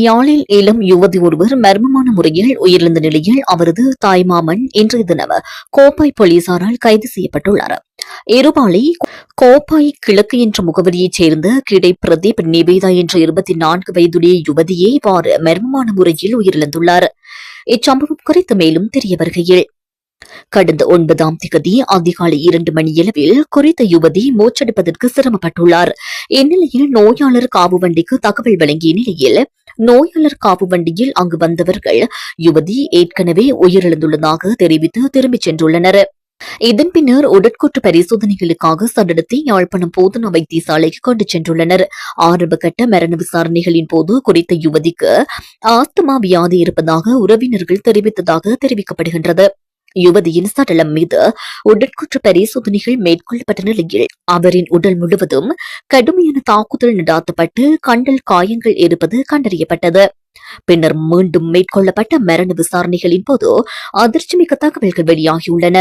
யாழில் இளம் யுவதி ஒருவர் மர்மமான முறையில் உயிரிழந்த நிலையில் அவரது தாய்மாமன் இன்றைய தினம் கோப்பாய் போலீசாரால் கைது செய்யப்பட்டுள்ளார். இருபாலை கோப்பாய் கிழக்கு என்ற முகவரியைச் சேர்ந்த கிடை பிரதீப் நிவேதா என்ற இருபத்தி நான்கு வயதுடைய யுவதியே இவ்வாறு மர்மமான முறையில் உயிரிழந்துள்ளார். இச்சம்பவம் குறித்து மேலும் தெரிய வருகையில். கடந்த ஒன்பதாம் திகதி அதிகாலை இரண்டு மணியளவில் குறித்த யுவதி மூச்செடுப்பதற்கு சிரமப்பட்டுள்ளார். இந்நிலையில் நோயாளர் காவு வண்டிக்கு தகவல் வழங்கிய நிலையில் நோயாளர் காவு வண்டியில் அங்கு வந்தவர்கள் யுவதி ஏற்கனவே உயிரிழந்துள்ளதாக தெரிவித்து திரும்பிச் சென்றுள்ளனர். இதன் பின்னர் உடற்கூற்று பரிசோதனைகளுக்காக சடலத்தை யாழ்ப்பாணம் போதனா வைத்தியசாலைக்கு கொண்டு சென்றுள்ளனர். ஆரம்பகட்ட மரண விசாரணைகளின் போது குறித்த யுவதிக்கு ஆஸ்துமா வியாதி இருப்பதாக உறவினர்கள் தெரிவித்ததாக தெரிவிக்கப்படுகின்றது. யுவதியின் சடலம் மீது உடற்குற்று பரிசோதனைகள் மேற்கொள்ளப்பட்ட நிலையில் அவரின் உடல் முழுவதும் கடுமையான தாக்குதல் நடாத்தப்பட்டு கண்டல் காயங்கள் இருப்பது கண்டறியப்பட்டது. பின்னர் மீண்டும் மேற்கொள்ளப்பட்ட மரண விசாரணைகளின் போது அதிர்ச்சிமிக்க தகவல்கள் வெளியாகியுள்ளன.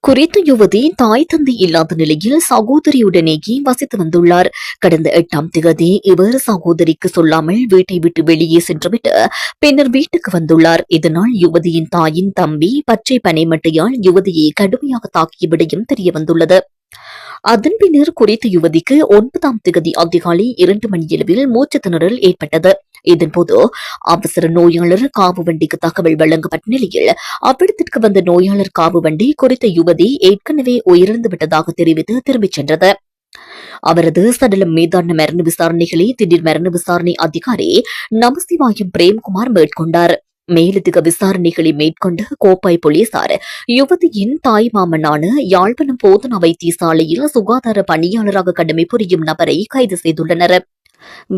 குறித்த யுவதி தாய் தந்தை இல்லாத நிலையில் சகோதரியுடனேயே வசித்து வந்துள்ளார். கடந்த எட்டாம் திகதி இவர் சகோதரிக்கு சொல்லாமல் வீட்டை விட்டு வெளியே சென்றுவிட்டு பின்னர் வீட்டுக்கு வந்துள்ளார். இதனால் யுவதியின் தாயின் தம்பி பச்சை பனைமட்டையால் யுவதியை கடுமையாக தாக்கிய விடயம் தெரிய வந்துள்ளது அதன் பின்னர் குறித்த யுவதிக்கு ஒன்பதாம் திகதி அதிகாலை இரண்டு மணியளவில் மூச்சு திணறல் ஏற்பட்டது. இதன்போது அவசர நோயாளர் காவு வண்டிக்கு தகவல் வழங்கப்பட்ட நிலையில் அவ்விடத்திற்கு வந்த நோயாளர் காவு வண்டி குறித்த யுவதி ஏற்கனவே உயிரிழந்து விட்டதாக தெரிவித்து திரும்பிச் சென்றது. அவரது சடலம் மீதான மரண விசாரணைகளை திடீர் மரண விசாரணை அதிகாரி நமசிவாயம் பிரேம்குமார் மேற்கொண்டார். மேலதிக விசாரணைகளை மேற்கொண்ட கோப்பாய் போலீசார் யுவதியின் தாய் மாமனான யாழ்ப்பாணம் போதனா வைத்தியசாலையில் சுகாதார பணியாளராக கடமை புரியும் நபரை கைது செய்துள்ளனர்.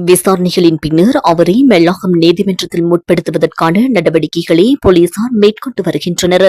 விசாரணைகளின் பின்னர் அவரை மெல்லாகம் நீதிமன்றத்தில் முற்படுத்துவதற்கான நடவடிக்கைகளை போலீசார் மேற்கொண்டு வருகின்றனர்.